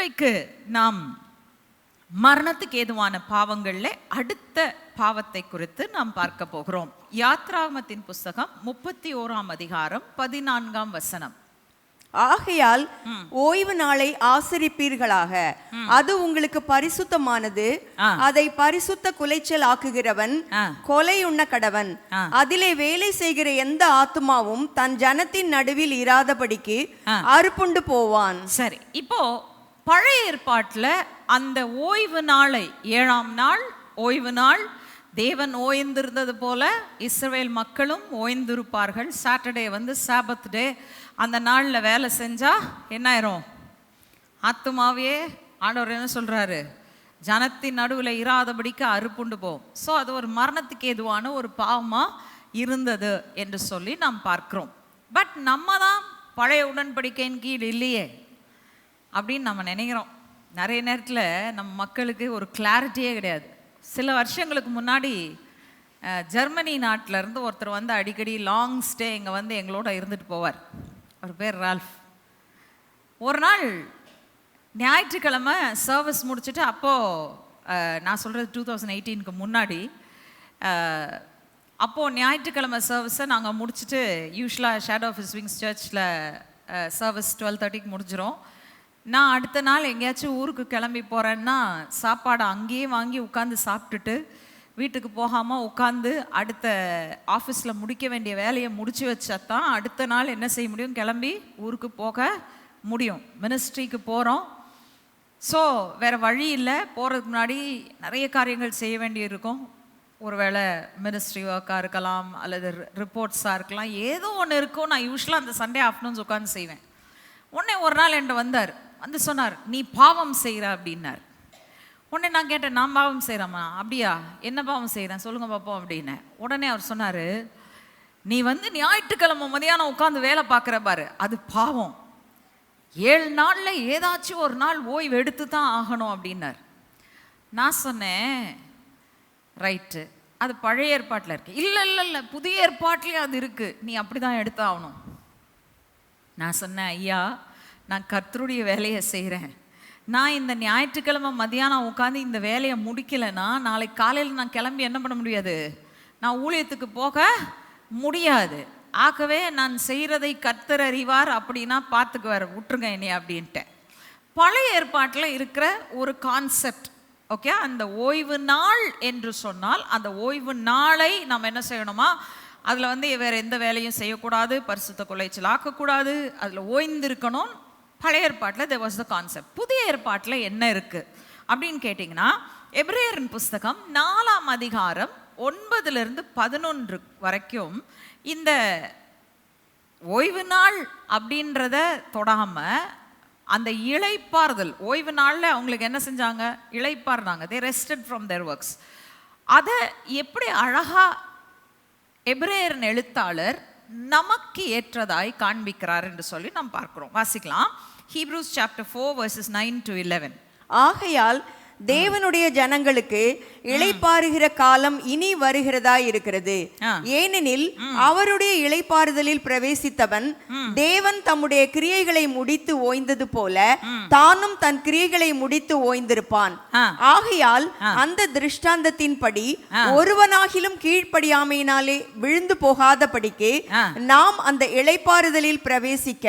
இன்றைக்கு நாம் மரணத்துக்கு ஏதுவான பாவங்கள்ல அடுத்த பாவத்தை குறித்து நாம் பார்க்க போகிறோம் யாத்ராகமத்தின் புஸ்தகம் முப்பத்தி ஓராம் அதிகாரம் பதினான்காம் வசனம் ஆகையால் ஓய்வு நாளை ஆசரிப்பீர்களாக அது உங்களுக்கு பரிசுத்தமானது. அதை பரிசுத்த குலைச்சல் ஆக்குகிறவன் ஆ. கொலை உண்ண கடவன். அதிலே வேலை செய்கிற எந்த ஆத்துமாவும் தன் ஜனத்தின் நடுவில் இராதபடிக்கு. அறுப்புண்டு போவான் சரி இப்போ பழைய ஏற்பாட்டில் அந்த ஓய்வு நாளை ஏழாம் நாள் ஓய்வு நாள் தேவன் ஓய்ந்திருந்தது போல இஸ்ரேல் மக்களும் ஓய்ந்திருப்பார்கள். சாட்டர்டே வந்து சாபத் டே அந்த நாளில் வேலை செஞ்சால் என்ன ஆயிரும்? ஆத்துமாவே ஆண்டவர் என்ன சொல்கிறாரு ஜனத்தின் நடுவில் இராதபடிக்கு அறுப்புண்டு போகும் ஸோ அது ஒரு மரணத்துக்கு ஏதுவான ஒரு பாவமாக இருந்தது என்று சொல்லி நாம் பார்க்கிறோம். பட் நம்ம தான் பழைய உடன்படிக்கையின் கீழ் இல்லையே. அப்படின்னு நம்ம நினைக்கிறோம். நிறைய நேரத்தில் நம்ம மக்களுக்கு ஒரு கிளாரிட்டியே கிடையாது. சில வருஷங்களுக்கு முன்னாடி ஜெர்மனி நாட்டிலேருந்து ஒருத்தர் வந்து அடிக்கடி லாங் ஸ்டே இங்கே வந்து எங்களோட இருந்துட்டு போவார். அவர் பேர் ரால்ஃப். ஒரு நாள் ஞாயிற்றுக்கிழமை சர்வீஸ் முடிச்சுட்டு அப்போது நான் சொல்கிறது டூ தௌசண்ட் எயிட்டீனுக்கு முன்னாடி அப்போது ஞாயிற்றுக்கிழமை சர்வீஸை நாங்கள் முடிச்சுட்டு யூஸ்வலாக ஷேட் ஆஃப் விங்ஸ் சர்ச்சில் சர்வீஸ் டுவெல் தேர்ட்டிக்கு முடிஞ்சிரும். நான் அடுத்த நாள் எங்கேயாச்சும் ஊருக்கு கிளம்பி போகிறேன்னா சாப்பாடை அங்கேயே வாங்கி உட்காந்து சாப்பிட்டுட்டு வீட்டுக்கு போகாமல் உட்காந்து அடுத்த ஆஃபீஸில் முடிக்க வேண்டிய வேலையை முடிச்சு வச்சா தான் அடுத்த நாள் என்ன செய்ய முடியும்? கிளம்பி ஊருக்கு போக முடியும். மினிஸ்ட்ரிக்கு போகிறோம் ஸோ வேறு வழி இல்லை. போகிறதுக்கு முன்னாடி நிறைய காரியங்கள் செய்ய வேண்டியிருக்கும். ஒருவேளை மினிஸ்ட்ரி ஒர்க்காக இருக்கலாம் அல்லது ரிப்போர்ட்ஸாக இருக்கலாம். ஏதோ ஒன்று இருக்கும். நான் யூஸ்வலாக அந்த சண்டே ஆஃப்டர்நூன்ஸ் உட்காந்து செய்வேன். உடனே ஒரு நாள் என்கிட்ட வந்தார். வந்து சொன்னார் நீ பாவம் செய்கிற அப்படின்னார். உடனே நான் கேட்டேன் நான் பாவம் செய்கிறேம்மா அப்படியா? என்ன பாவம் செய்கிறேன் சொல்லுங்க பார்ப்போம் அப்படின்னு. உடனே அவர் சொன்னார் நீ வந்து ஞாயிற்றுக்கிழமை மதியானம் உட்காந்து வேலை பார்க்குற பாரு அது பாவம். ஏழு நாளில் ஏதாச்சும் ஒரு நாள் ஓய்வு எடுத்து தான் ஆகணும் அப்படின்னார். நான் சொன்னேன் ரைட்டு அது பழைய ஏற்பாட்டில் இருக்கு. இல்லை இல்லை இல்லை புதிய ஏற்பாட்டிலையும் அது இருக்குது நீ அப்படி தான் எடுத்தாகணும். நான் சொன்னேன் ஐயா நான் கர்த்தருடைய வேலையை செய்கிறேன் நான் இந்த ஞாயிற்றுக்கிழமை மதியானம் உட்காந்து இந்த வேலையை முடிக்கலைன்னா நாளைக்கு காலையில் நான் கிளம்பி என்ன பண்ண முடியாது? நான் ஊழியத்துக்கு போக முடியாது. ஆகவே நான் செய்கிறதை கர்த்தர் அறிவார் அப்படின்னா பார்த்துக்குவார் விட்டுருங்க என்னை அப்படின்ட்டேன் பழைய ஏற்பாட்டில் இருக்கிற ஒரு கான்செப்ட் ஓகே அந்த ஓய்வு நாள் என்று சொன்னால் அந்த ஓய்வு நாளை நம்ம என்ன செய்யணுமா? அதில் வந்து வேறு எந்த வேலையும் செய்யக்கூடாது பரிசுத்த குலைச்சல் ஆக்கக்கூடாது அதில் ஓய்ந்திருக்கணும் பழைய ஏற்பாட்டில் there வாஸ் த கான்செப்ட் புதிய ஏற்பாட்டில் என்ன இருக்குது அப்படின்னு கேட்டிங்கன்னா எப்ரேயரின் புஸ்தகம் நாலாம் அதிகாரம் ஒன்பதுலேருந்து பதினொன்று வரைக்கும் இந்த ஓய்வு நாள் அப்படின்றத தொடாமல் அந்த இழைப்பாறுதல் ஓய்வு நாளில் அவங்களுக்கு என்ன செஞ்சாங்க? இழைப்பாருனாங்க they rested from their works அதை எப்படி அழகாக எப்ரேயரின் எழுத்தாளர் நமக்கு ஏற்றதாய் காண்பிக்கிறார் என்று சொல்லி நாம் பார்க்கிறோம். வாசிக்கலாம். Hebrews chapter four verses nine to eleven ஆகையால் தேவனுடைய ஜனங்களுக்கு இளைப்பாறுகிற காலம் இனி வருகிறதா இருக்கிறது. ஏனெனில் அவருடைய இளைப்பாறுதலில் பிரவேசித்தவன் தேவன் தம்முடைய கிரியைகளை முடித்து ஓய்ந்தது போல தானும் தன் கிரியைகளை முடித்து ஓய்ந்திருப்பான். ஆகையால் அந்த திருஷ்டாந்தத்தின்படி ஒருவனாகிலும் கீழ்ப்படியாமையினாலே விழுந்து போகாதபடிக்கு. நாம் அந்த இளைப்பாறுதலில் பிரவேசிக்க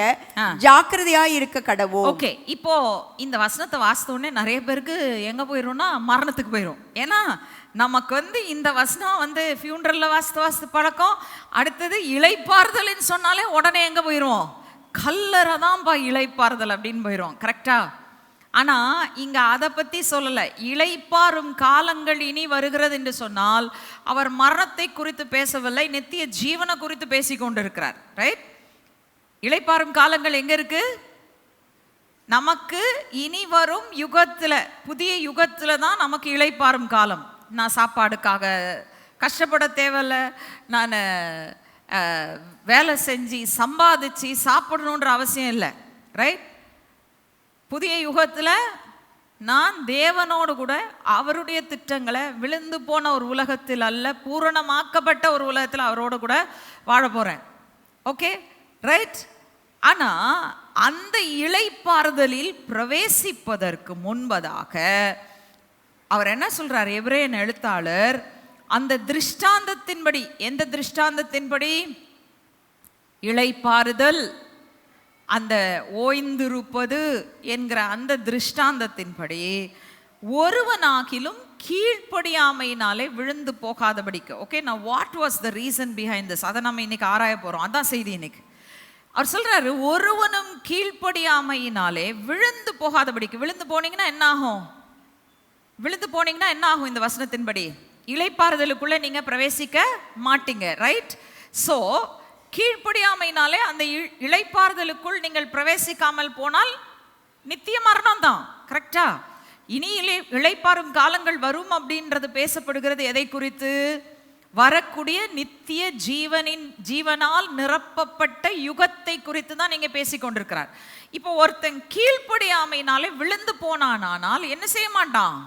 ஜாக்கிரதையாய் இருக்க கடவோம். ஓகே இப்போ இந்த வசனத்தை வாசித்த உடனே நிறைய பேருக்கு எங்க போயிடும்னா மரணத்துக்கு போயிடும் ஏன்னா நமக்கு வந்து இந்த வசனம் வந்து ஃபியூனரல்ல வாசித்து வாசித்து பழக்கம் அடுத்தது இலைப்பாறுதல்னு சொன்னாலே உடனே எங்க போயிடுவோம் கல்லறை தான்ப்பா இலைப்பாறுதல் அப்படின்னு போயிடும் கரெக்டா ஆனா இங்க அதை பத்தி சொல்லலை. இழைப்பாறும் காலங்கள் இனி வருகிறது என்று சொன்னால் அவர் மரணத்தை குறித்து பேசவில்லை நித்திய ஜீவனை குறித்து பேசிக் கொண்டிருக்கிறார். ரைட் இழைப்பாறும் காலங்கள் எங்க இருக்கு? நமக்கு இனி வரும் யுகத்தில் புதிய யுகத்தில் தான் நமக்கு இழைப்பாரும் காலம். நான் சாப்பாடுக்காக கஷ்டப்பட தேவையில்ல. நான் வேலை செஞ்சு சம்பாதிச்சு சாப்பிடணுன்ற அவசியம் இல்லை. ரைட் புதிய யுகத்தில் நான் தேவனோடு கூட அவருடைய திட்டங்களை விழுந்து போன ஒரு உலகத்தில் அல்ல பூரணமாக்கப்பட்ட ஒரு உலகத்தில் அவரோடு கூட வாழ போகிறேன் ஓகே ரைட் ஆனால் அந்த இலைப்பாறுதலில் பிரவேசிப்பதற்கு முன்பதாக அவர் என்ன சொல்கிறார் எவரேன் எழுத்தாளர் அந்த திருஷ்டாந்தத்தின்படி எந்த திருஷ்டாந்தத்தின்படி? இலைப்பாறுதல் அந்த ஓய்ந்திருப்பது என்கிற அந்த திருஷ்டாந்தத்தின்படி ஒருவனாகிலும் கீழ்ப்படியாமையினாலே விழுந்து போகாதபடிக்கு. ஓகே நான் what was the reason behind this அதை நம்ம இன்னைக்கு ஆராய போகிறோம் அதான் செய்தி இன்னைக்கு. அவர் சொல்றாரு ஒருவனும் கீழ்ப்படியாமையினாலே விழுந்து போகாதபடிக்கு விழுந்து போனீங்கன்னா என்ன ஆகும் விழுந்து போனீங்கன்னா என்ன ஆகும் இந்த வசனத்தின்படி? இலைப்பாறுதலுக்குள்ள நீங்க பிரவேசிக்க மாட்டீங்க ரைட் சோ கீழ்ப்படியாமையினாலே அந்த இ- நீங்கள் பிரவேசிக்காமல் போனால் நித்திய மரணம் தான் கரெக்டா இனி இலை இழைப்பாரும் காலங்கள் வரும் அப்படின்றது பேசப்படுகிறது எதை குறித்து? வரக்கூடிய நித்திய ஜீவனின் ஜீவனால் நிரப்பப்பட்ட யுகத்தை குறித்து தான் நீங்கள் பேசிக்கொண்டிருக்கிறார் இப்போ ஒருத்தன் கீழ்ப்படியாமைனாலே விழுந்து போனானால் என்ன செய்ய மாட்டான்?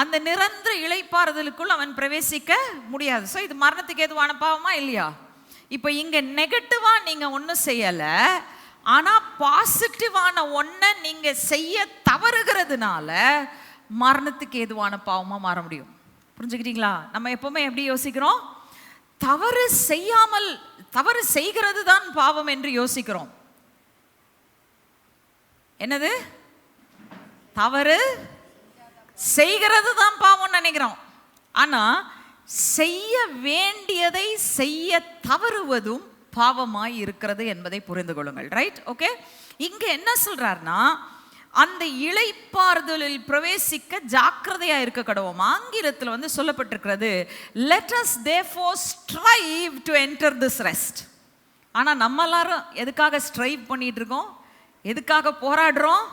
அந்த நிரந்தர இழைப்பாறுதலுக்குள் அவன் பிரவேசிக்க முடியாது. ஸோ இது மரணத்துக்கு எதுவான பாவமா இல்லையா? இப்போ இங்கே நெகட்டிவா நீங்கள் ஒன்றும் செய்யலை. ஆனால் பாசிட்டிவான ஒன்றை நீங்கள் செய்ய தவறுகிறதுனால மரணத்துக்கு எதுவான பாவமாக மாற முடியும். புரிஞ்சுக்கிட்டீங்களா? நம்ம எப்பவுமே எப்படி யோசிக்கிறோம்? தவறு செய்யாமல் தவறு செய்கிறது தான் பாவம் என்று யோசிக்கிறோம். என்னது? தவறு செய்கிறது தான் பாவம்னு நினைக்கிறோம். ஆனா செய்ய வேண்டியதை செய்ய தவறுவதும் பாவமாய் இருக்கிறது என்பதை புரிந்து கொள்ளுங்கள். ரைட் ஓகே இங்கே என்ன சொல்றாருன்னா அந்த இளைப்பாறுதலில் பிரவேசிக்க ஜாக்கிரதையா இருக்க கடவோம்? ஆங்கிலத்தில் வந்து சொல்லப்பட்டிருக்கிறது let us for strive to enter this rest ஆனால் நம்ம எல்லாரும் எதுக்காக ஸ்ட்ரைவ் பண்ணிட்டு இருக்கோம்? எதுக்காக போராடுறோம்?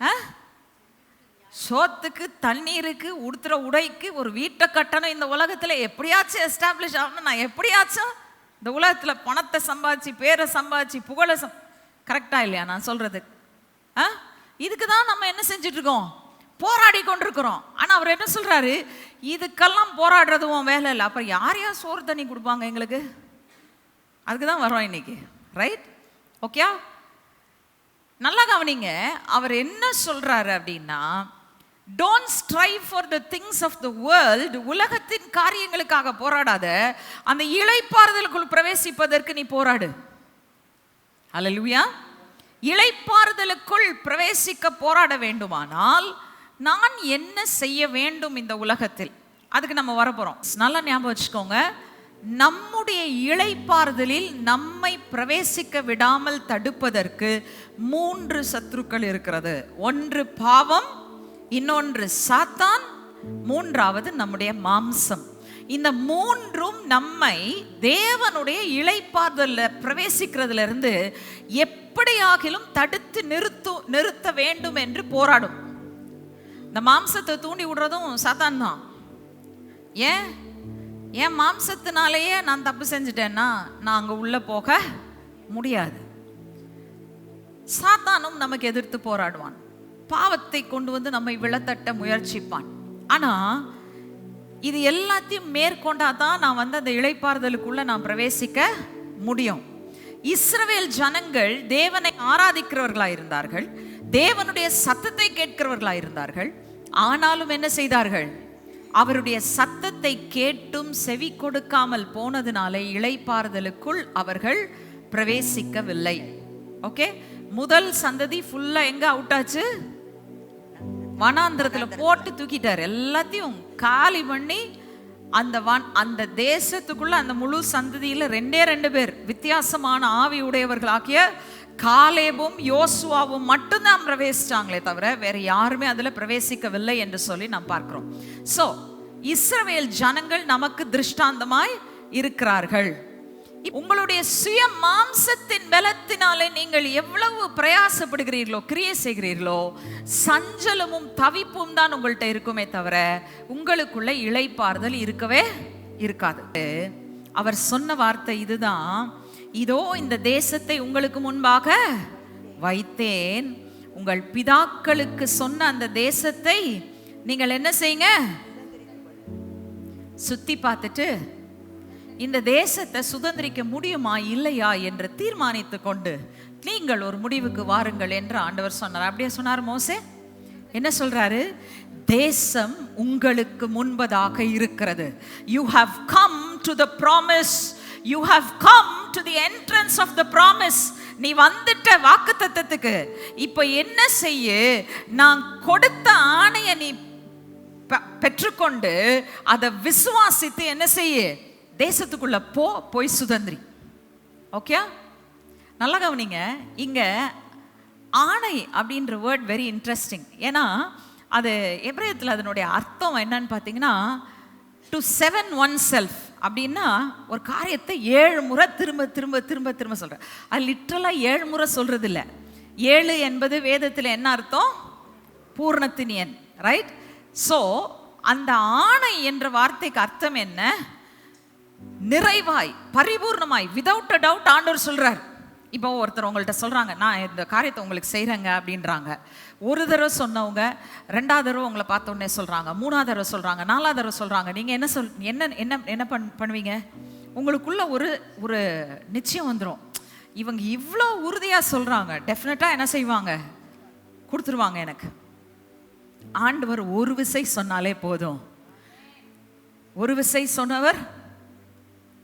ஆ? சோத்துக்கு தண்ணீருக்கு உடுத்துற உடைக்கு ஒரு வீட்டை கட்டணும் இந்த உலகத்தில். எப்படியாச்சும் எஸ்டாப்ளிஷ் ஆகணும். நான் எப்படியாச்சும் இந்த உலகத்தில் பணத்தை சம்பாதிச்சு பேரை சம்பாதிச்சு புகழை சம் கரெக்டாக இல்லையா நான் சொல்கிறது ஆ? இதுக்கு தான் நம்ம என்ன செஞ்சுட்டு இருக்கோம் போராடி கொண்டிருக்கிறோம். ஆனால் அவர் என்ன சொல்கிறாரு இதுக்கெல்லாம் போராடுறது உன் வேலை இல்லை. அப்புறம் யார் யார் சோறு தண்ணி கொடுப்பாங்க எங்களுக்கு? அதுக்கு தான் வரோம் இன்னைக்கு. ரைட் ஓகே நல்லா கவனிங்க. அவர் என்ன சொல்கிறாரு அப்படின்னா don't strive for the things of the world உலகத்தின் காரியங்களுக்காக போராடாத. அந்த இழைப்பாறுதலுக்குள் பிரவேசிப்பதற்கு நீ போராடு. அல்லேலூயா இலைப்பாறுதலுக்குள் பிரவேசிக்க போராட வேண்டுமானால் நான் என்ன செய்ய வேண்டும் இந்த உலகத்தில்? அதுக்கு நம்ம வரப்போகிறோம் நல்லா ஞாபகம் வச்சுக்கோங்க. நம்முடைய இழைப்பாறுதலில் நம்மை பிரவேசிக்க விடாமல் தடுப்பதற்கு மூன்று சத்துருக்கள் இருக்கிறது. ஒன்று பாவம் இன்னொன்று சாத்தான் மூன்றாவது நம்முடைய மாம்சம். இந்த மூன்றும் நம்மை தேவனுடைய இளைப்பாறுதல்ல பிரவேசிக்கிறதுல இருந்து எப்படியாகிலும் தடுத்து நிறுத்து நிறுத்த வேண்டும் என்று போராடும். இந்த மாம்சத்தை தூண்டி விடுறதும் சாத்தான் தான் ஏன்? ஏன் மாம்சத்தினாலேயே நான் தப்பு செஞ்சுட்டேன்னா நான் அங்கே உள்ள போக முடியாது. சாத்தானும் நமக்கு எதிர்த்து போராடுவான். பாவத்தை கொண்டு வந்து நம்மை விழத்தட்ட முயற்சிப்பான். ஆனால் இது எல்லாத்தையும் மேற்கொண்டா தான் நான் வந்து அந்த இளைப்பாறுதலுக்குள்ள நான் பிரவேசிக்க முடியும். இஸ்ரவேல் ஜனங்கள் தேவனை ஆராதிக்கிறவர்களாக இருந்தார்கள் தேவனுடைய சத்தத்தை கேட்கிறவர்களாக இருந்தார்கள் ஆனாலும் என்ன செய்தார்கள்? அவருடைய சத்தத்தை கேட்டும் செவி கொடுக்காமல் போனதுனாலே இளைப்பாறுதலுக்குள் அவர்கள் பிரவேசிக்கவில்லை. ஓகே முதல் சந்ததி ஃபுல்லாக எங்கே அவுட் ஆச்சு? வனாந்திரத்துல போட்டு தூக்கிட்டார். எல்லாத்தையும் காலி பண்ணி அந்த வன் அந்த தேசத்துக்குள்ள அந்த முழு சந்ததியில ரெண்டே ரெண்டு பேர் வித்தியாசமான ஆவி உடையவர்களாகிய காலேபும் யோசுவாவும் மட்டும்தான் பிரவேசிச்சாங்களே தவிர வேற யாருமே அதுல பிரவேசிக்கவில்லை என்று சொல்லி நாம் பார்க்கிறோம். சோ இஸ்ரவேல் ஜனங்கள் நமக்கு திருஷ்டாந்தமாய் இருக்கிறார்கள். உங்களுடைய சுய மாம்சத்தின் பலத்தினாலே நீங்கள் எவ்வளவு பிரயாசப்படுகிறீர்களோ கிரியை செய்கிறீர்களோ சஞ்சலமும் தவிப்பும் தான் உங்கள்கிட்ட இருக்குமே தவிர உங்களுக்குள்ள இழைப்பாறுதல் இருக்கவே இருக்காது. அவர் சொன்ன வார்த்தை இதுதான். இதோ இந்த தேசத்தை உங்களுக்கு முன்பாக வைத்தேன். உங்கள் பிதாக்களுக்கு சொன்ன அந்த தேசத்தை நீங்கள் என்ன செய்யுங்க? சுத்தி பார்த்துட்டு இந்த தேசத்தை சுதந்திரிக்க முடியுமா இல்லையா என்று தீர்மானித்து கொண்டு நீங்கள் ஒரு முடிவுக்கு வாருங்கள் என்று ஆண்டவர் சொன்னார். அப்படியே சொன்னார் மோசே. என்ன சொல்றாரு? தேசம் உங்களுக்கு முன்பதாக இருக்கிறது. You have come to the promise you have come to the entrance of the promise நீ வந்துட்ட வாக்கு தத்துவத்துக்கு இப்போ என்ன செய்ய? நான் கொடுத்த ஆணையை நீ பெ- பெற்றுக்கொண்டு அதை விசுவாசித்து என்ன செய்ய? தேசத்துக்குள்ள போ போய் சுதந்திரி. ஓகே நல்லா கவனிங்க. இங்க ஆணை அப்படின்ற வேர்ட் வெரி இன்ட்ரெஸ்டிங் ஏன்னா அது எப்ரேயத்தில் அதனுடைய அர்த்தம் என்னன்னு பார்த்தீங்கன்னா டு செவன் ஒன் செல்ஃப் அப்படின்னா ஒரு காரியத்தை ஏழு முறை திரும்ப திரும்ப திரும்ப திரும்ப சொல்கிறேன் அது லிட்ரலாக ஏழு முறை சொல்கிறது இல்லை ஏழு என்பது வேதத்தில் என்ன அர்த்தம்? பூர்ணத்தினியன் ரைட் ஸோ அந்த ஆணை என்ற வார்த்தைக்கு அர்த்தம் என்ன? நிறைவாய் பரிபூர்ணமாய் விதவுட் அ டவுட் ஆண்டவர் சொல்றார். இப்போ ஒருத்தர் உங்கள்கிட்ட சொல்றாங்க நான் இந்த காரியத்தை உங்களுக்கு செய்கிறேங்க அப்படின்றாங்க. ஒரு தடவை சொன்னவங்க ரெண்டாவது தடவை உங்களை பார்த்த உடனே சொல்றாங்க மூணாவது தடவை சொல்றாங்க நாலாவது தடவை சொல்றாங்க. நீங்க என்ன சொல் என்ன என்ன என்ன பண் பண்ணுவீங்க? உங்களுக்குள்ள ஒரு ஒரு நிச்சயம் வந்துடும் இவங்க இவ்வளோ உறுதியாக சொல்கிறாங்க டெஃபினட்டாக என்ன செய்வாங்க? கொடுத்துருவாங்க எனக்கு. ஆண்டவர் ஒரு விசை சொன்னாலே போதும். ஒரு விசை சொன்னவர்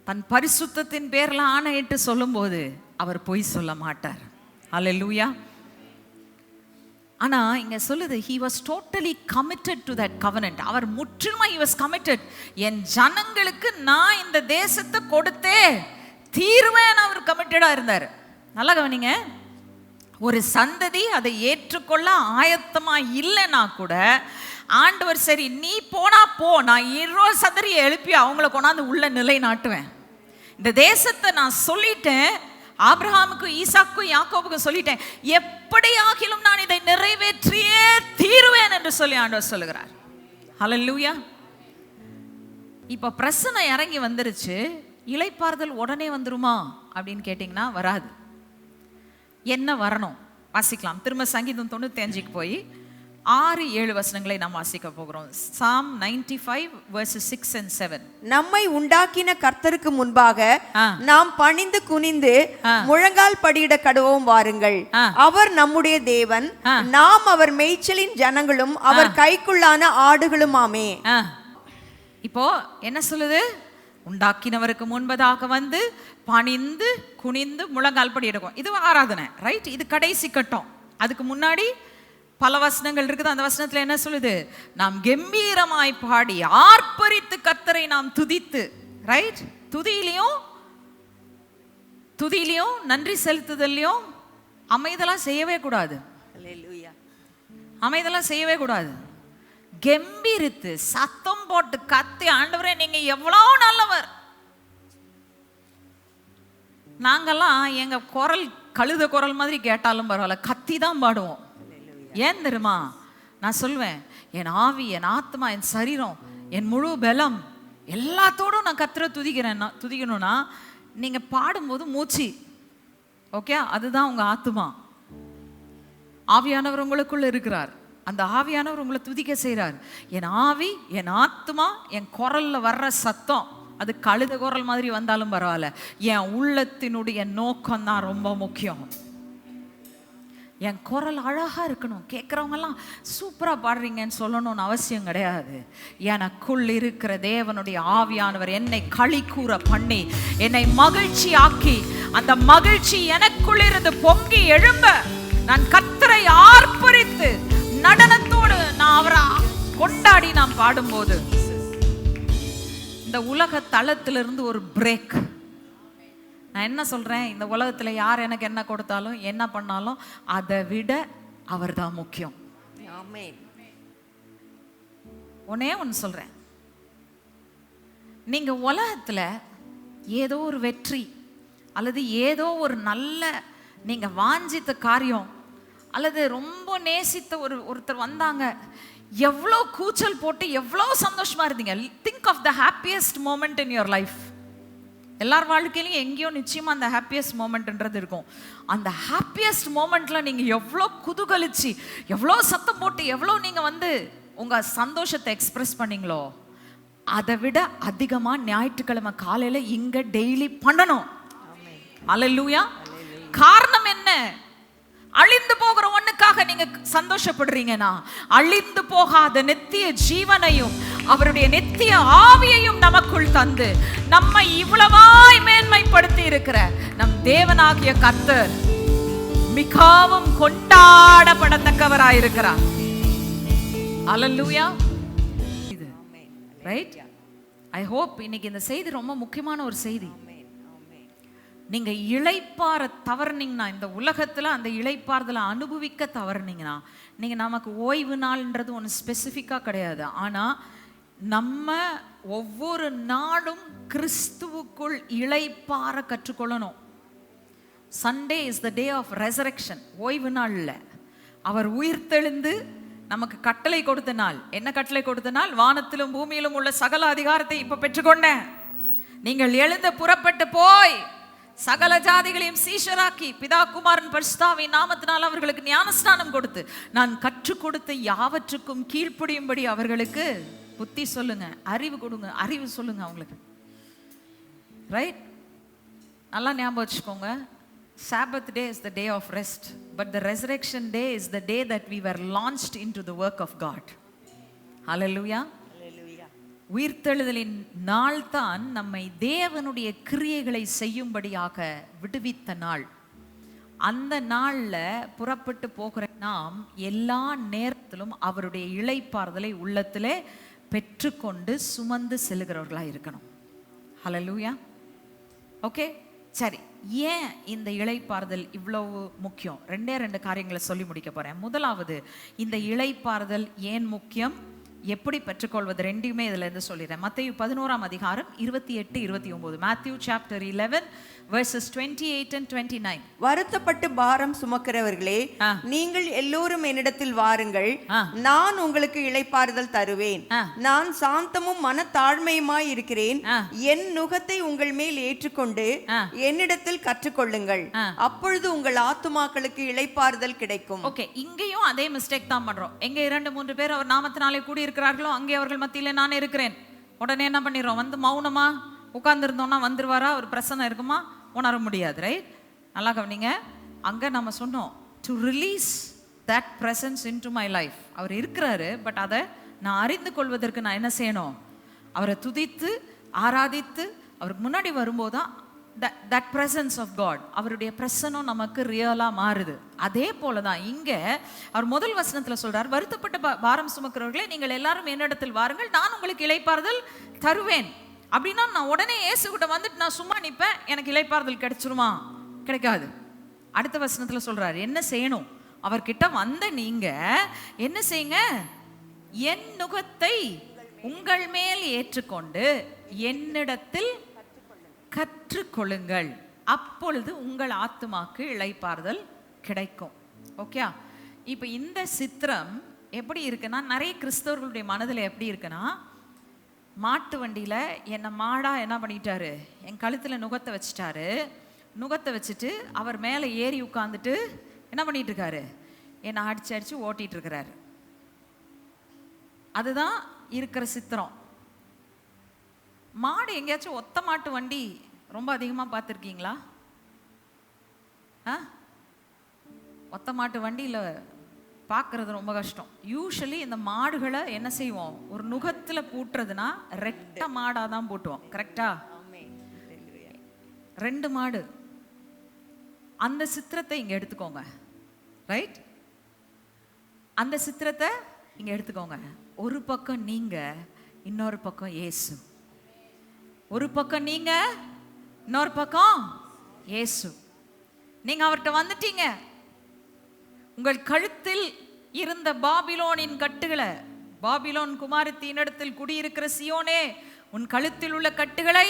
தன் பரிசுத்தத்தின் பேரில் ஆணையிட்டு சொல்லும்போது அவர் பொய் சொல்ல மாட்டார். அல்லேலூயா ஆனால் இங்கே சொல்லுது he was totally committed to that covenant அவர் முற்றிலுமா ஹி வாஸ் கமிட்டட் என் ஜனங்களுக்கு நான் இந்த தேசத்தை கொடுத்தே தீர்வேன் அவர் கமிட்டடாக இருந்தார். நல்லா கவனிங்க. ஒரு சந்ததி அதை ஏற்றுக்கொள்ள ஆயத்தமாக இல்லைன்னா கூட ஆண்டவர் சரி நீ போனா போ நான் இருபது சந்ததியை எழுப்பி அவங்கள கொண்டாந்து உள்ள நிலை நாட்டுவேன் இந்த தேசத்தை நான் சொல்லிட்டேன் ஆப்ரஹாமுக்கும் ஈசாக்கும் யாக்கோபுக்கும் சொல்லிட்டேன். எப்படியாகிலும் நான் இதை நிறைவேற்றியே தீருவேன் என்று சொல்லி ஆண்டவர் சொல்லுகிறார். ஹalleluya இப்ப பிரசனை இறங்கி வந்துருச்சு இலைப்பாறுதல் உடனே வந்துருமா அப்படின்னு கேட்டிங்கன்னா வராது. என்ன வரணும்? வாசிக்கலாம். திரும்ப சங்கீதம் தொண்ணூத்தி அஞ்சுக்கு போய் ஆறு ஏழு வசனங்களை நாம் வாசிக்க போகிறோம். Psalm ninety five verses six and seven நம்மை உண்டாக்கின கர்த்தருக்கு முன்பாக. நாம் பணிந்து குனிந்து முழங்கால் படியிட கடுவோம் வாருங்கள். அவர் நம்முடைய தேவன். நாம் அவர் மேய்ச்சலின் ஜனங்களும் அவர் கைக்குள்ளான ஆடுகளுமாமே. இப்போ என்ன சொல்லுது? உண்டாக்கினவருக்கு முன்பதாக வந்து பணிந்து குனிந்து முழங்கால் படி எடுக்கும் இது ஆராதனை ரைட் இது கடைசி கட்டம். அதுக்கு முன்னாடி பல வசனங்கள் இருக்குது. அந்த வசனத்துல என்ன சொல்லுது? நாம் கம்பீரமாய் பாடி ஆர்ப்பரித்து கர்த்தரை நாம் துதித்து ரைட் துதியிலையும் துதியிலையும் நன்றி செலுத்துதல்லையும் அமைதலாம் செய்யவே கூடாது. அமைதெல்லாம் செய்யவே கூடாது. கம்பீரித்து சத்தம் போட்டு கத்தி ஆண்டவரே நீங்க எவ்வளவு நல்லவர். நாங்கெல்லாம் எங்க குரல் கழுத குரல் மாதிரி கேட்டாலும் பரவாயில்ல கத்தி தான் பாடுவோம். ஏன் தெரியுமா? நான் சொல்வேன் என் ஆவி என் ஆத்மா என் சரீரம் என் முழு பலம் எல்லாத்தோடும் நான் கத்துற துதிக்கிறேன். துதிக்கணும்னா நீங்க பாடும்போது மூச்சு. ஓகே அதுதான் உங்க ஆத்மா. ஆவியானவர் உங்களுக்குள்ள இருக்கிறார். அந்த ஆவியானவர் உங்களை துதிக்க செய்கிறார். என் ஆவி என் ஆத்மா என் குரல்ல வர்ற சத்தம் அது கழுத குரல் மாதிரி வந்தாலும் பரவாயில்ல. என் உள்ளத்தினுடைய நோக்கம் தான் ரொம்ப முக்கியம். என் குரல் அழகாக இருக்கணும். கேட்குறவங்கெல்லாம் சூப்பராக பாடுறீங்கன்னு சொல்லணும்னு அவசியம் கிடையாது. எனக்குள் இருக்கிற தேவனுடைய ஆவியானவர் என்னை களி கூற பண்ணி என்னை மகிழ்ச்சி ஆக்கி அந்த மகிழ்ச்சி எனக்குள் இருந்து பொங்கி எழும்ப நான் கத்தரை ஆர்ப்பரித்து நடனத்தோடு நான் அவரை கொண்டாடி நான் பாடும்போது இந்த உலக தளத்திலிருந்து ஒரு பிரேக் நான் என்ன சொல்றேன்? இந்த உலகத்துல யார் எனக்கு என்ன கொடுத்தாலும் என்ன பண்ணாலும் அதை விட அவர் தான் முக்கியம் ஒன்னே ஒன்று சொல்றேன். நீங்க உலகத்துல ஏதோ ஒரு வெற்றி அல்லது ஏதோ ஒரு நல்ல நீங்க வாஞ்சித்த காரியம் அல்லது ரொம்ப நேசித்த ஒரு ஒருத்தர் வந்தாங்க. எவ்வளோ கூச்சல் போட்டு எவ்வளோ சந்தோஷமா இருந்தீங்க. Think of the happiest moment in your life எல்லார் வாழ்க்கையிலையும் எங்கேயோ நிச்சயமாக அந்த ஹாப்பியஸ்ட் மூமெண்ட்ன்றது இருக்கும். அந்த ஹாப்பியஸ்ட் மூமெண்ட்டில் நீங்கள் எவ்வளோ குதுகலிச்சு எவ்வளோ சத்தம் போட்டு எவ்வளோ நீங்கள் வந்து உங்கள் சந்தோஷத்தை எக்ஸ்பிரஸ் பண்ணீங்களோ அதை விட அதிகமாக ஞாயிற்றுக்கிழமை காலையில் இங்கே டெய்லி பண்ணணும். அலல்லூயா காரணம் என்ன? அழிந்து போகிற ஒண்ணுக்காக நீங்க சந்தோஷப்படுறீங்கன்னா அழிந்து போகாத நித்திய ஜீவனையும் அவருடைய நித்திய ஆவியையும் நமக்குள் தந்து நம்மை இவ்வளவாய் மேன்மைப்படுத்தி இருக்கிற நம் தேவனாகிய கர்த்தர் மிகவும் கொண்டாடப்படத்தக்கவராயிருக்கிறார் அலல்லூயா இது ரைட் ஐ ஹோப் இன்னைக்கு இந்த செய்தி ரொம்ப முக்கியமான ஒரு செய்தி. நீங்க இழைப்பார தவறுனீங்கன்னா இந்த உலகத்துல அந்த இழைப்பாறுதல அனுபவிக்க தவறுனீங்கன்னா நீங்க நமக்கு ஓய்வு நாள்ன்றது ஒன்று ஸ்பெசிஃபிக்காக கிடையாது. ஆனா நம்ம ஒவ்வொரு நாளும் கிறிஸ்துவுக்குள் இளைப்பாற கற்றுக்கொள்ளணும். Sunday is the day of resurrection ஓய்வு நாளில். அவர் உயிர்த்தெழுந்து நமக்கு கட்டளை கொடுத்த நாள். என்ன கட்டளை கொடுத்த நாள்? வானத்திலும் பூமியிலும் உள்ள சகல அதிகாரத்தை இப்ப பெற்றுக்கொண்டேன். நீங்கள் எழுந்து புறப்பட்டு போய் சகல ஜாதிகளையும் சீஷராக்கி பிதா குமாரன் பரிசுத்தாவின் நாமத்தினால் அவர்களுக்கு ஞானஸ்நானம் கொடுத்து நான் கற்றுக் கொடுத்த யாவற்றுக்கும் கீழ்ப்படியும்படி அவர்களுக்கு புத்தி சொல்லுங்க அறிவு கொடுங்க அறிவு சொல்லுங்க அவங்களுக்கு. ரைட் நல்லா ஞாபகம் வச்சுக்கோங்க. Sabbath day is the day of rest, but the resurrection day is the day that we were launched into the work of God. Hallelujah. உயிர்த்தெழுதலின் நாள் தான் நம்மை தேவனுடைய கிரியைகளை செய்யும்படியாக விடுவித்த நாள். அந்த நாள்ல புறப்பட்டு போகிற நாம் எல்லா நேரத்திலும் அவருடைய இளைப்பாறுதலை உள்ளத்திலே பெற்றுக்கொண்டு சுமந்து செல்கிறவர்களாக இருக்கணும். ஹலலூயா ஓகே சரி. ஏன் இந்த இலைப்பாறுதல் இவ்வளவு முக்கியம்? ரெண்டே ரெண்டு காரியங்களை சொல்லி முடிக்க போகிறேன் முதலாவது இந்த இலைப்பாறுதல் ஏன் முக்கியம்? எப்படி பெற்றுக்கொள்வது? ரெண்டையுமே இதில் இருந்து சொல்லிடுறேன். மத்தேயு பதினோராம் அதிகாரம் இருபத்தி எட்டு இருபத்தி ஒம்பது. Matthew chapter eleven eight and twenty nine வருத்தப்பட்டு பாரம் சுமக்கிறவர்களே ஆ. நீங்கள் எல்லோரும் என்னிடத்தில் வாருங்கள் ஆ. நான் உங்களுக்கு இளைப்பாறுதல் தருவேன் ஆ. நான் சாந்தமும் மனத்தாழ்மையுமாய் இருக்கிறேன் ஆ. என் நுகத்தை உங்கள் மேல் ஏற்றுக்கொண்டு ஆ. என்னிடத்தில் கற்றுக்கொள்ளுங்கள் ஆ. அப்பொழுது உங்கள் ஆத்துமாக்களுக்கு இளைப்பாறுதல் கிடைக்கும் ஓகே இங்கேயும் அதே மிஸ்டேக் தான் பண்றோம் எங்க இரண்டு மூன்று பேர் அவர் நாமத்தினாலே கூடி இருக்கிறார்களோ அங்கே அவர்கள் மத்தியில நான் இருக்கிறேன் உடனே என்ன பண்ணிடுறோம் வந்து மௌனமா உட்காந்துருந்தோம்னா வந்துருவாரா? ஒரு பிரசன்னம் இருக்குமா? உணர முடியாது ரைட் நல்லா கவனிங்க. அங்கே நம்ம சொன்னோம் to release that presence in to my life அவர் இருக்கிறாரு பட் அதை நான் அறிந்து கொள்வதற்கு நான் என்ன செய்யணும்? அவரை துதித்து ஆராதித்து அவருக்கு முன்னாடி வரும்போது தான் தட் ப்ரெசன்ஸ் ஆஃப் காட் அவருடைய பிரசனம் நமக்கு ரியலாக மாறுது. அதே போல தான் இங்கே அவர் முதல் வசனத்தில் சொல்கிறார் வருத்தப்பட்ட பாரம் சுமக்கிறவர்களே நீங்கள் எல்லாரும் என்னிடத்தில் வாருங்கள் நான் உங்களுக்கு இளைப்பாறுதல் தருவேன். அப்படின்னா நான் உடனே இயேசுகிட்ட வந்துட்டு நான் சும்மா நிற்பேன் எனக்கு இலைப்பாறுதல் கிடைச்சிருமா? கிடைக்காது. அடுத்த வசனத்தில் சொல்கிறார் என்ன செய்யணும்? அவர்கிட்ட வந்த நீங்கள் என்ன செய்யுங்க? என் நுகத்தை உங்கள் மேல் ஏற்றுக்கொண்டு என்னிடத்தில் கற்றுக்கொள்ளுங்கள். அப்பொழுது உங்கள் ஆத்துமாக்கு இழைப்பாறுதல் கிடைக்கும். ஓகே இப்போ இந்த சித்திரம் எப்படி இருக்குன்னா நிறைய கிறிஸ்தவர்களுடைய மனதில் எப்படி இருக்குன்னா மாட்டு வண்டியில் என்னை மாடாக என்ன பண்ணிட்டாரு? என் கழுத்தில் நுகத்தை வச்சுட்டாரு. நுகத்தை வச்சுட்டு அவர் மேலே ஏறி உட்காந்துட்டு என்ன பண்ணிட்டு இருக்காரு என்னை அடிச்சு அடிச்சு ஓட்டிகிட்டு இருக்கிறாரு அதுதான் இருக்கிற சித்திரம். மாடு எங்கேயாச்சும் ஒத்த மாட்டு வண்டி ரொம்ப அதிகமாக பார்த்துருக்கீங்களா? ஆ? ஒத்த மாட்டு வண்டியில் பார்க்குறது ரொம்ப கஷ்டம். யூஸ்வலி இந்த மாடுகளை என்ன செய்வோம்? ஒரு நுகத்தில் பூட்டுறதுனா ரெட்ட மாடாக தான் பூட்டுவோம். கரெக்டா ரெண்டு மாடு. அந்த சித்திரத்தை இங்கே எடுத்துக்கோங்க. ரைட் அந்த சித்திரத்தை இங்க எடுத்துக்கோங்க. ஒரு பக்கம் நீங்க இன்னொரு பக்கம் இயேசு. ஒரு பக்கம் நீங்க இன்னொரு பக்கம் இயேசு. நீங்க அவர்கிட்ட வந்துட்டீங்க. உங்கள் கழுத்தில் இருந்த பாபிலோனின் கட்டுகளை பாபிலோன் குமாரத்தினிடத்தில் குடியிருக்கிற சியோனே உன் கழுத்தில் உள்ள கட்டுகளை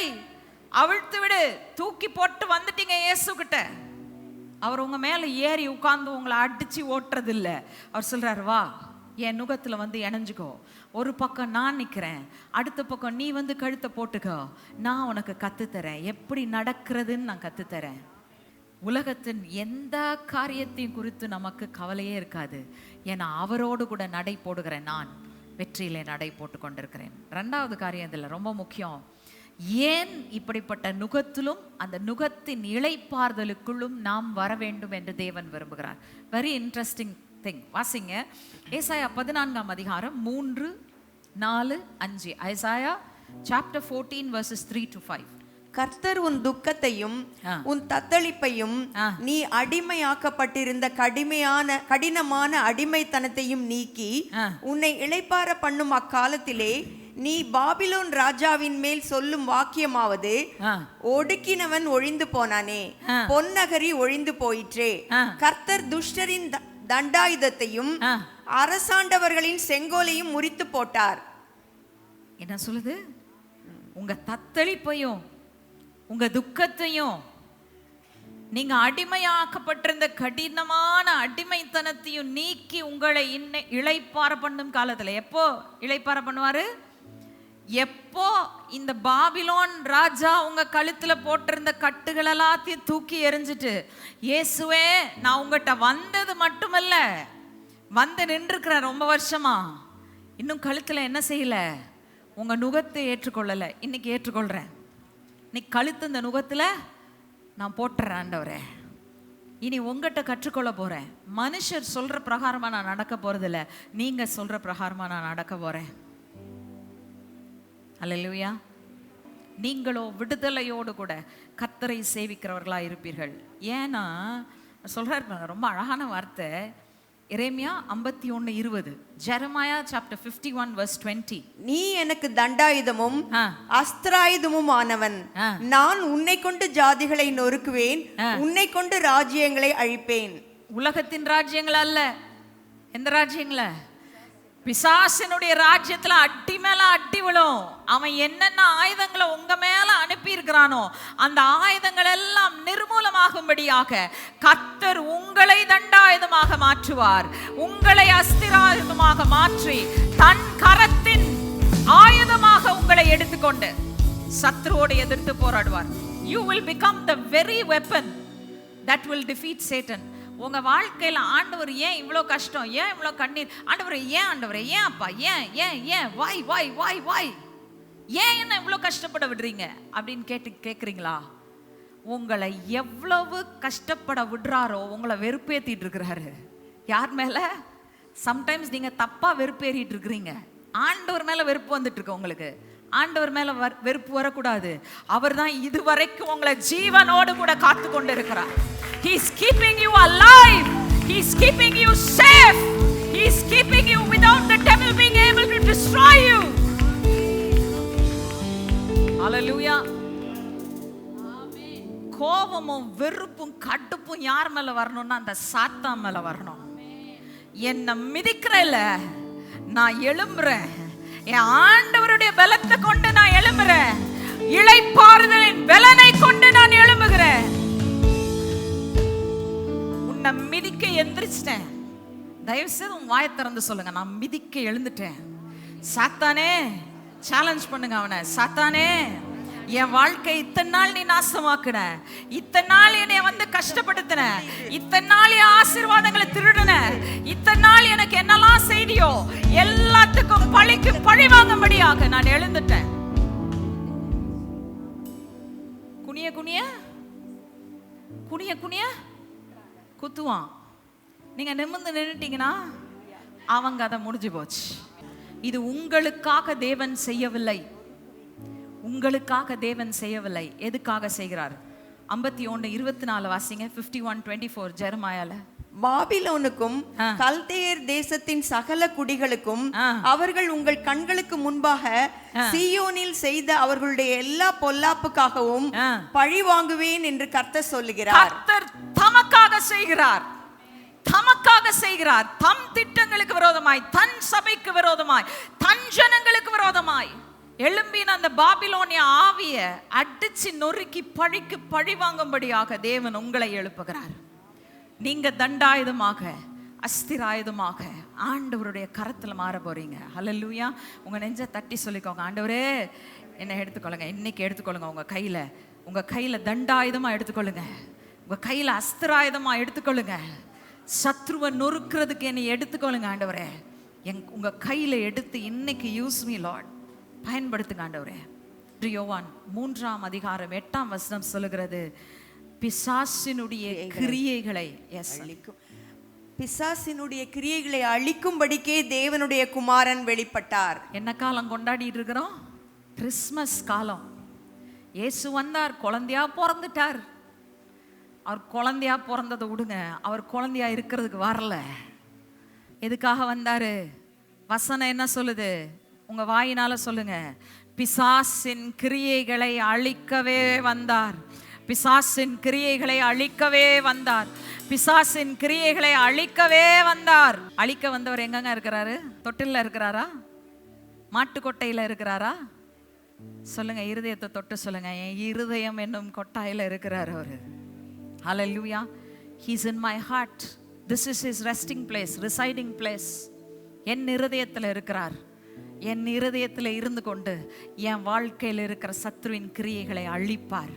அவிழ்த்து விடு தூக்கி போட்டு வந்துட்டீங்க இயேசு கிட்ட அவர் உங்க மேல ஏறி உட்கார்ந்து உங்களை அடிச்சு ஓட்டுறது இல்ல அவர் சொல்றாரு வா என் நுகத்துல வந்து இணைஞ்சுக்கோ. ஒரு பக்கம் நான் நிக்கிறேன் அடுத்த பக்கம் நீ வந்து கழுத்தை போட்டுக்கோ. நான் உனக்கு கத்துத்தரேன். எப்படி நடக்கிறதுன்னு நான் கத்துத்தரேன். உலகத்தின் எந்த காரியத்தையும் குறித்து நமக்கு கவலையே இருக்காது. ஏன்னா அவரோடு கூட நடை போடுகிறேன் நான் வெற்றியிலே நடை போட்டு கொண்டிருக்கிறேன். ரெண்டாவது காரியம் இதில் ரொம்ப முக்கியம். ஏன் இப்படிப்பட்ட நுகத்திலும் அந்த நுகத்தின் இழைப்பார்தலுக்குள்ளும் நாம் வர வேண்டும் என்று தேவன் விரும்புகிறார். வெரி இன்ட்ரெஸ்டிங் திங் வாசிங்க. ஏசாயா பதினான்காம் அதிகாரம் மூன்று நாலு அஞ்சு. Isaiah chapter fourteen verses three to five கர்த்தர் உன் துக்கத்தையும். உன் தத்தளிப்பையும். நீ அடிமையாக்கப்பட்டிருந்த கடுமையான கடினமான அடிமைத்தனத்தையும் நீக்கி. உன்னை இளைப்பார பண்ணும் அக்காலத்திலே நீ பாபிலோன் ராஜாவின் மேல் சொல்லும் வாக்கியமாவது ஒடுக்கினவன் ஒழிந்து போனானே. பொன்னகரி ஒழிந்து போயிற்றே. கர்த்தர் துஷ்டரின் தண்டாயுதத்தையும். அரசாண்டவர்களின் செங்கோலையும் முறித்து போட்டார் என்ன சொல்லுது உங்க தத்தளிப்பையும் உங்க துக்கத்தையும் நீங்க அடிமையாக்கப்பட்டிருந்த கடினமான அடிமைத்தனத்தையும் நீக்கி உங்களை இன்னை இழைப்பார பண்ணும் காலத்துல எப்போ இழைப்பார பண்ணுவாரு? எப்போ இந்த பாபிலோன் ராஜா உங்க கழுத்துல போட்டிருந்த கட்டுகள் எல்லாத்தையும் தூக்கி எரிஞ்சிட்டு இயேசுவே நான் உங்ககிட்ட வந்தது மட்டுமல்ல வந்து நின்றுக்கிறேன் ரொம்ப வருஷமா இன்னும் கழுத்துல என்ன செய்யல? உங்க நுகத்தை ஏற்றுக்கொள்ளல. இன்னைக்கு ஏற்றுக்கொள்றேன். இன்னைக்கு கழுத்து இந்த நுகத்தில் நான் போட்டுறேன் ஆண்டவரே. இனி உங்ககிட்ட கற்றுக்கொள்ள போகிறேன் மனுஷர் சொல்கிற பிரகாரமாக நான் நடக்க போகிறதில்ல நீங்கள் சொல்கிற பிரகாரமாக நான் நடக்க அல்ல அல்லேலூயா நீங்களோ விடுதலையோடு கூட கத்தரை சேவிக்கிறவர்களாக இருப்பீர்கள். ஏன்னா சொல்கிறார் ரொம்ப அழகான வார்த்தை. எரேமியா ஐம்பத்தி ஒன்று இருபது. Jeremiah chapter fifty one verse twenty நீ எனக்கு தண்டாயுதமும் அஸ்திராயுதமும் ஆனவன். நான் உன்னை கொண்டு ஜாதிகளை நொறுக்குவேன். உன்னை கொண்டு ராஜ்யங்களை அழிப்பேன். உலகத்தின் ராஜ்யங்கள் அல்ல. எந்த ராஜ்யங்கள? பிசாசினுடைய ராஜ்யத்துல அடி மேல அடி விழும். அவன் என்னென்ன ஆயுதங்களை உங்க மேல அனுப்பி இருக்கிறானோ அந்த ஆயுதங்கள் எல்லாம் நிர்மூலமாகும்படியாக கர்த்தர் உங்களை தண்டாயுதமாக மாற்றுவார். உங்களை அஸ்திராயுதமாக மாற்றி தன் கரத்தின் ஆயுதமாக உங்களை எடுத்துக்கொண்டு சத்ருவோடு எதிர்த்து போராடுவார். You will become the very weapon that will defeat Satan உங்க வாழ்க்கையில ஆண்டவர் ஏன் இவ்வளோ கஷ்டம்? ஏன் இவ்வளோ கண்ணீர்? ஆண்டவர் ஏன் ஆண்டவர்? ஏன் அப்பா? ஏன் ஏன் ஏன்? வாய் வாய் வாய் வாய் ஏன் என்ன இவ்வளோ கஷ்டப்பட விடுறீங்க? அப்படின்னு கேட்டு கேட்குறீங்களா உங்களை எவ்வளவு கஷ்டப்பட விடுறாரோ உங்களை வெறுப்பேத்திட்டு இருக்கிறாரு. யார் மேல? சம்டைம்ஸ் நீங்க தப்பா வெறுப்பேறிட்டு இருக்கிறீங்க. ஆண்டவர் மேல வெறுப்பு வந்துட்டு இருக்கு உங்களுக்கு. ஆண்டவர் மேல வர்- வெறுப்பு வரக்கூடாது. அவர் தான் இதுவரைக்கும் உங்களை ஜீவனோடு கூட காத்து கொண்டு இருக்கிறார். He's keeping you alive he's keeping you safe he's keeping you without the கோபமும் வெறுப்பும் கடுப்பும் யார் மேல வரணும்னா அந்த சாத்தா மேல வரணும். என்னை மிதிக்கிறல நான் எழும்புறேன். என் ஆண்டவருடைய பலத்தை கொண்டு நான் எழும்புறேன். இளைப்பாறுதலின் பலனை கொண்டு நான் எழும்புகிறேன். உன்னை மிதிக்க எந்திரிச்சிட்டேன். தயவு செய்து உன் வாயை திறந்து சொல்லுங்க நான் மிதிக்க எழுந்துட்டேன். சாத்தானே சேலஞ்ச் பண்ணுங்க அவனை. சாத்தானே என் வாழ்க்கை இத்தனை நாள் நீ நாசமாக்குன. இத்தனை நாள் என்னை வந்து கஷ்டப்படுத்தின. இத்தனை நாள் என் ஆசீர்வாதங்களை திருடின. இத்தனை நாள் எனக்கு என்னெல்லாம் செய்தியோ எல்லாத்துக்கும் பழிக்கு பழி வாங்கும்படியாக நான் எழுந்துட்டேன். குனிய குனிய. குனிய குனிய. குத்துவான். நீங்க நிமிர்ந்து நின்றுட்டீங்கன்னா அவங்க அதை முடிஞ்சு போச்சு. இது உங்களுக்காக தேவன் செய்யவில்லை. உங்களுக்காக தேவன் செய்யவில்லை. எதுக்காக செய்கிறார்? ஐம்பத்தி ஒன்று இருபத்தி நாலு வாசிங்க ஃபிஃப்டி ஒன் டுவெண்ட்டி ஃபோர் ஜெர்மாயால. பாபிலோனுக்கும். கல்தேயர் தேசத்தின் சகல குடிகளுக்கும். அவர்கள் உங்கள் கண்களுக்கு முன்பாக சீயோனில் செய்த அவர்களுடைய எல்லா பொல்லாப்புக்காகவும். பழி வாங்குவேன் என்று கர்த்தர் சொல்லுகிறார். கர்த்தர் தமக்காக செய்கிறார். தமக்காக செய்கிறார். தம் திட்டங்களுக்கு விரோதமாய் தன் சபைக்கு விரோதமாய் தன் ஜனங்களுக்கு விரோதமாய். எழும்பின அந்த பாபிலோனிய ஆவிய அடிச்சு நொறுக்கி பழிக்கு பழி வாங்கும்படியாக தேவன் உங்களை எழுப்புகிறார். நீங்க தண்டாயுதமாக அஸ்திராயுதமாக ஆண்டவருடைய கரத்தில் மாற போறீங்க. ஹலல்லூயா உங்க நெஞ்ச தட்டி சொல்லிக்கோங்க. ஆண்டவரே என்னை எடுத்துக்கொள்ளுங்க. இன்னைக்கு எடுத்துக்கொள்ளுங்க உங்க கையில. உங்க கையில தண்டாயுதமா எடுத்துக்கொள்ளுங்க. உங்க கையில அஸ்திராயுதமா எடுத்துக்கொள்ளுங்க. சத்ருவை நொறுக்கிறதுக்கு என்னை எடுத்துக்கொள்ளுங்க ஆண்டவரே. எங் உங்க கையில எடுத்து இன்னைக்கு யூஸ் மீ லாட் பயன்படுத்துங்க ஆண்டவரே. யோவான் மூன்றாம் அதிகாரம் எட்டாம் வசனம் சொல்லுகிறது பிசாசினுடைய கிரியைகளை எஸ் அழிக்கும். பிசாசினுடைய கிரியைகளை அழிக்கும்படிக்கே தேவனுடைய குமாரன் வெளிப்பட்டார். என்ன காலம் கொண்டாடிட்டு இருக்கிறோம்? கிறிஸ்மஸ் காலம். இயேசு வந்தார் குழந்தையா பிறந்துட்டார். அவர் குழந்தையா பிறந்ததை விடுங்க அவர் குழந்தையா இருக்கிறதுக்கு வரல. எதுக்காக வந்தாரு? வசனம் என்ன சொல்லுது? உங்க வாயினால சொல்லுங்க. பிசாசின் கிரியைகளை அழிக்கவே வந்தார். பிசாசின் கிரியைகளை அழிக்கவே வந்தார். பிசாசின் கிரியைகளை அழிக்கவே வந்தார். அழிக்க வந்தவர் எங்கங்க இருக்கிறாரு? தொட்டில்ல இருக்கிறாரா? மாட்டுக்கொட்டையில இருக்கிறாரா? சொல்லுங்க இருதயத்தை தொட்டு சொல்லுங்க. என் இருதயம் என்னும் கொட்டாயில இருக்கிறார் அவரு. Hallelujah he's in my heart this is is resting place residing place என் இருதயத்தில் இருக்கிறார். என் இருதயத்தில் இருந்து கொண்டு என் வாழ்க்கையில் இருக்கிற சத்ருவின் கிரியைகளை அழிப்பார்.